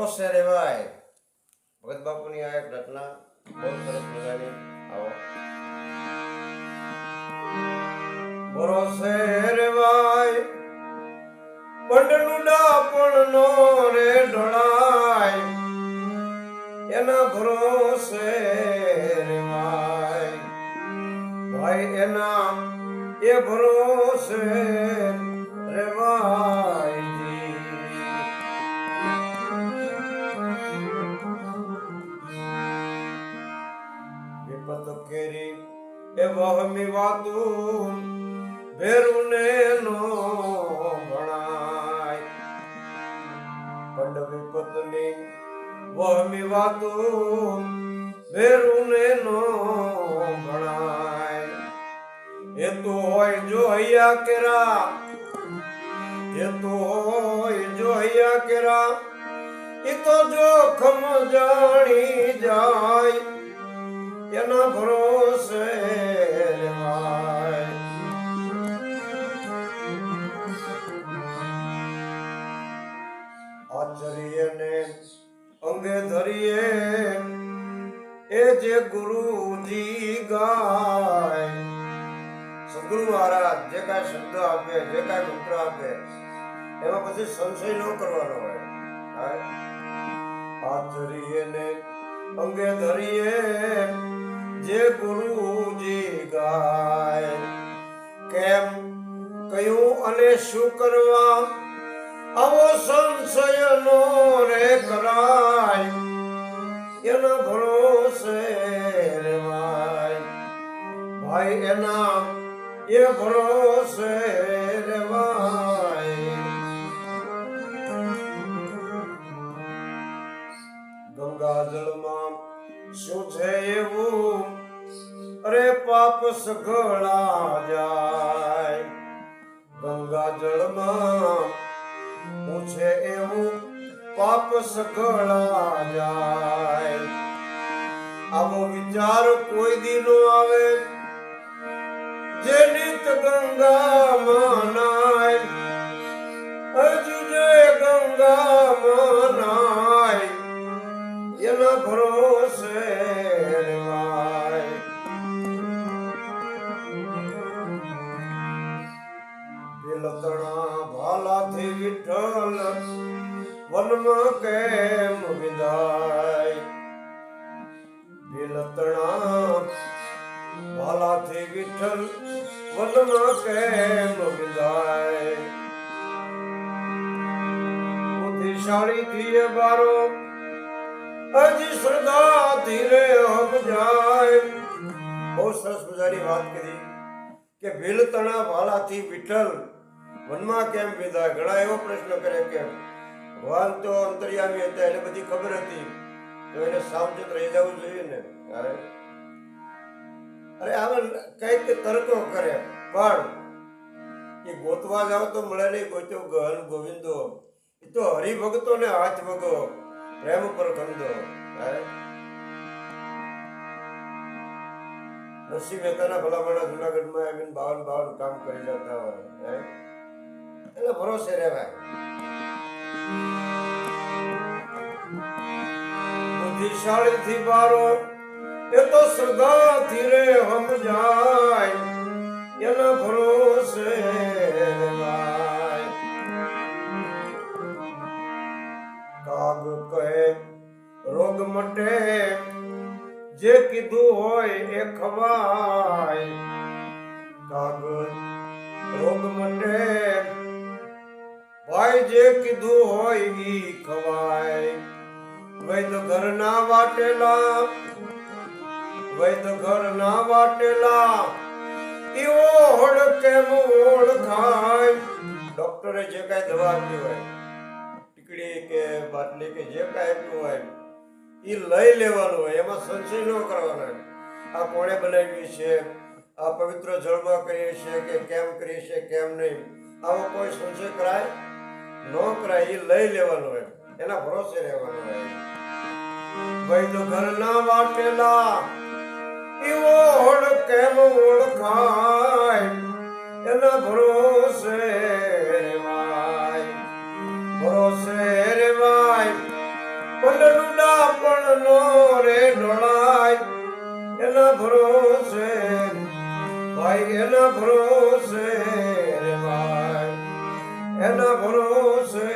ભરોસે રેવાય ભગત બાપુની આ એક રચના બહુ સરસ મજાની. આવો. ભરોસે રેવાય પંડનુડા પણ નો રે ઢળાય એના ભરોસે રેવાય ભાઈ એના એ ભરોસે એ વહમી વાતું ભેરુને નો ભણાય. પંડ વિપતની વહમી વાતું ભેરુને નો ભણાય. એ તો હોય જો હૈયા કેરા, એ તો હોય જો હૈયા કેરા એ તો જોખમ જાણી જાય. એના ભરોસે રેવાય આચર્યને અંગે ધરીએ એ જે ગુરુજી ગાય. સદગુરુ મહારાજ જે કાંઈ શબ્દ આપે, જે કાંઈ મંત્ર આપે, એમાં પછી સંશય ન કરવાનો હોય? આચરીએ અંગે ધરીએ જે ગુરુજી ગાય, કેમ? કયું અને શું કરવા? આવો સંશય નો રે કરાય, એનો ભરોસે રેવાય. ભાઈ, એના એ ભરોસે રેવાય. ગંગાજળમાં શું છે એવું? અરે પાપ સઘળા જાય. ગંગાજળમાં શું છે એવું? પાપ સઘળા જાય. આવો વિચાર કોઈ દી નો આવે. જે નિત માનાય. નાય દિલતણા ભાલાથી વિઠ્ઠલ વનમાં કેમ વિદાય? દિલતણા ભાલાથી વિઠ્ઠલ વનમાં કેમ વિદાય? બુદ્ધિશાળી થઈએ બારો, હજી શ્રદ્ધા ધીરે હમ જાય. બહુ સરસ મજાની વાત કરી કે ભીલતણા વાલાથી વિઠ્ઠલ વનમાં કેમ વિદાય ઘણા એવો પ્રશ્ન કરે કે ભગવાન તો અંતર્યામી હતા એને બધી ખબર હતી. તો એને સાવચેત રહી જવું જોઈએ ને. અરે. અરે આમાં કંઈક તર્કો કરે, પણ એ ગોતવા જાવ તો મળે નહીં ગોત્યો ગહન ગોવિંદો. એ તો હરિભક્તો ને હાથ ભગો, પ્રેમ પર ખંદો. હે નરસિંહ મહેતાના ભલા ભલા જુનાગઢમાં આવીને બાવન બાવન કામ કરી જતા હોય. એટલે ભરોસે રહેવાય. બુદ્ધિશાળી થી બારો, એ તો શ્રદ્ધા ધીરે હમ જાય એના ભરોસે કાગ કહે, રોગ મટે. જે કીધું હોય એ ખવાય. જે કીધું હોય ઈ ખવાય. વૈદ ઘરના વાટેલા, વૈદ ઘરના વાટેલા ઈ હોળ કેમ ઓળખાય ડોક્ટરે જે કાંઈ દવા આપી હોય, ટીકડી કે બાટલી કે જે કાંઈ આપ્યું હોય એ લઈ લેવાનું હોય, એમાં સંશય ન કરવાનો આ કોણે બનાવ્યું છે? આ પવિત્ર જળમાં કરીએ છીએ કે કેમ કરીએ છીએ, કેમ નહીં? આવો કોઈ સંશય કરાય? નોકરા એ લઈ લેવાનો એમ. એના ભરોસે રહેવાનો એમ. ભાઈ તો ઘરના વાટેલા. એવો ઓળખ કેમ ઓળખાય. એના ભરોસે રેવાય ભરોસે રેવાય પલડુડા પણ નો રે ડોળાય એના ભરોસે. ભાઈ, એના ભરોસે. એના ભરોસે